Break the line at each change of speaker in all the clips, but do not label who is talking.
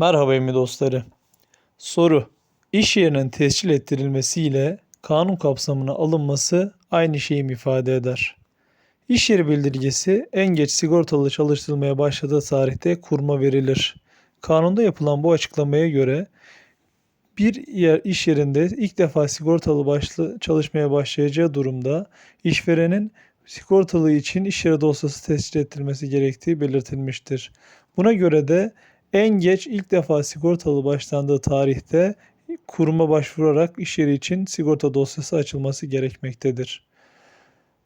Merhaba emmi dostları. Soru. İş yerinin tescil ettirilmesiyle kanun kapsamına alınması aynı şeyi mi ifade eder? İş yeri bildirgesi en geç sigortalı çalıştırılmaya başladığı tarihte kuruma verilir. Kanunda yapılan bu açıklamaya göre bir yer iş yerinde ilk defa sigortalı başlı, çalışmaya başlayacağı durumda işverenin sigortalı için iş yeri dosyası tescil ettirilmesi gerektiği belirtilmiştir. Buna göre de en geç ilk defa sigortalı başlandığı tarihte kuruma başvurarak iş yeri için sigorta dosyası açılması gerekmektedir.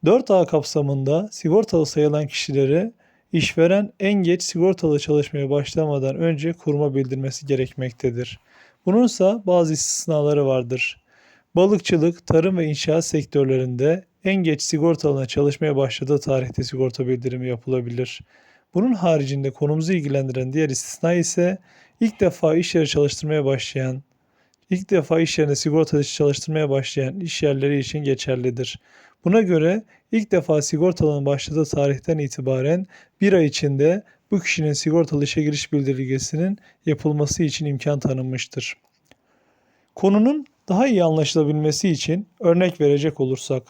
4A kapsamında sigortalı sayılan kişilere işveren en geç sigortalı çalışmaya başlamadan önce kuruma bildirmesi gerekmektedir. Bununsa bazı istisnaları vardır. Balıkçılık, tarım ve inşaat sektörlerinde en geç sigortalına çalışmaya başladığı tarihte sigorta bildirimi yapılabilir. Bunun haricinde konumuzu ilgilendiren diğer istisna ise ilk defa iş yeri çalıştırmaya başlayan, ilk defa iş yerinde sigorta dışı çalıştırmaya başlayan iş yerleri için geçerlidir. Buna göre ilk defa sigortalının başladığı tarihten itibaren bir ay içinde bu kişinin sigortalı işe giriş bildirgesinin yapılması için imkan tanınmıştır. Konunun daha iyi anlaşılabilmesi için örnek verecek olursak.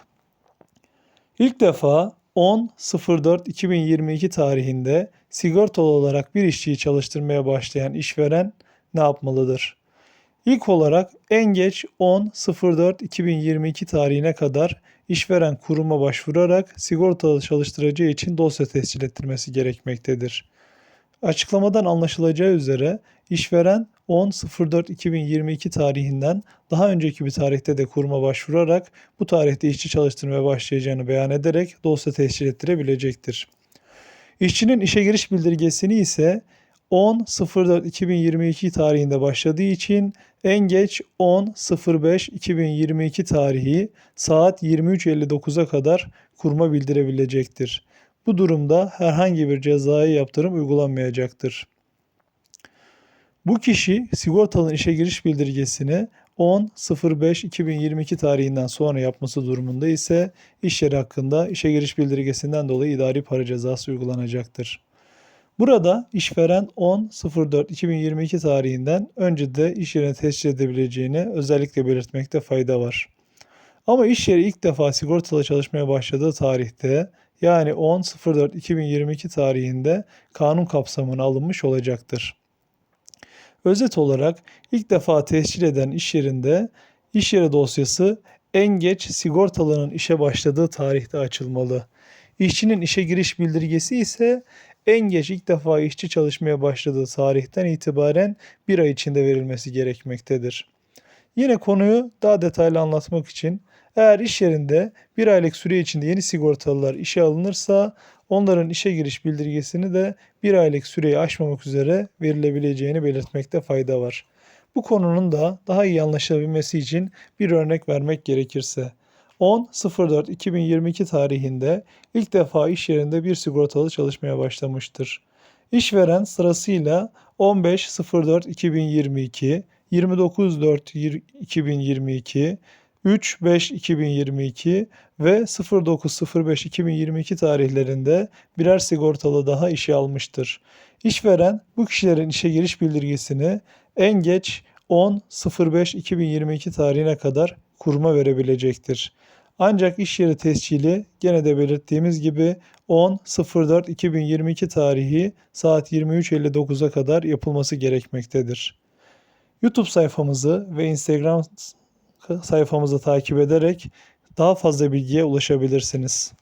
İlk defa 10.04.2022 tarihinde sigortalı olarak bir işçiyi çalıştırmaya başlayan işveren ne yapmalıdır? İlk olarak en geç 10.04.2022 tarihine kadar işveren kuruma başvurarak sigortalı çalıştıracağı için dosya tescil ettirmesi gerekmektedir. Açıklamadan anlaşılacağı üzere işveren 10.04.2022 tarihinden daha önceki bir tarihte de kuruma başvurarak bu tarihte işçi çalıştırmaya başlayacağını beyan ederek dosya tescil ettirebilecektir. İşçinin işe giriş bildirgesini ise 10.04.2022 tarihinde başladığı için en geç 10.05.2022 tarihi saat 23.59'a kadar kuruma bildirebilecektir. Bu durumda herhangi bir cezai yaptırım uygulanmayacaktır. Bu kişi sigortalının işe giriş bildirgesini 10.05.2022 tarihinden sonra yapması durumunda ise iş yeri hakkında işe giriş bildirgesinden dolayı idari para cezası uygulanacaktır. Burada işveren 10.04.2022 tarihinden önce de iş yerine tescil edebileceğini özellikle belirtmekte fayda var. Ama iş yeri ilk defa sigortalı çalışmaya başladığı tarihte yani 10.04.2022 tarihinde kanun kapsamına alınmış olacaktır. Özet olarak ilk defa tescil eden iş yerinde iş yeri dosyası en geç sigortalının işe başladığı tarihte açılmalı. İşçinin işe giriş bildirgesi ise en geç ilk defa işçi çalışmaya başladığı tarihten itibaren bir ay içinde verilmesi gerekmektedir. Yine konuyu daha detaylı anlatmak için eğer iş yerinde bir aylık süre içinde yeni sigortalılar işe alınırsa onların işe giriş bildirgesini de bir aylık süreyi aşmamak üzere verilebileceğini belirtmekte fayda var. Bu konunun da daha iyi anlaşılabilmesi için bir örnek vermek gerekirse 10.04.2022 tarihinde ilk defa iş yerinde bir sigortalı çalışmaya başlamıştır. İşveren sırasıyla 15.04.2022, 29.04.2022, 3-5-2022 ve 09-05-2022 tarihlerinde birer sigortalı daha işe almıştır. İşveren bu kişilerin işe giriş bildirgesini en geç 10.05.2022 tarihine kadar kuruma verebilecektir. Ancak iş yeri tescili gene de belirttiğimiz gibi 10.04.2022 tarihi saat 23.59'a kadar yapılması gerekmektedir. YouTube sayfamızı ve Instagram sayfamızı takip ederek daha fazla bilgiye ulaşabilirsiniz.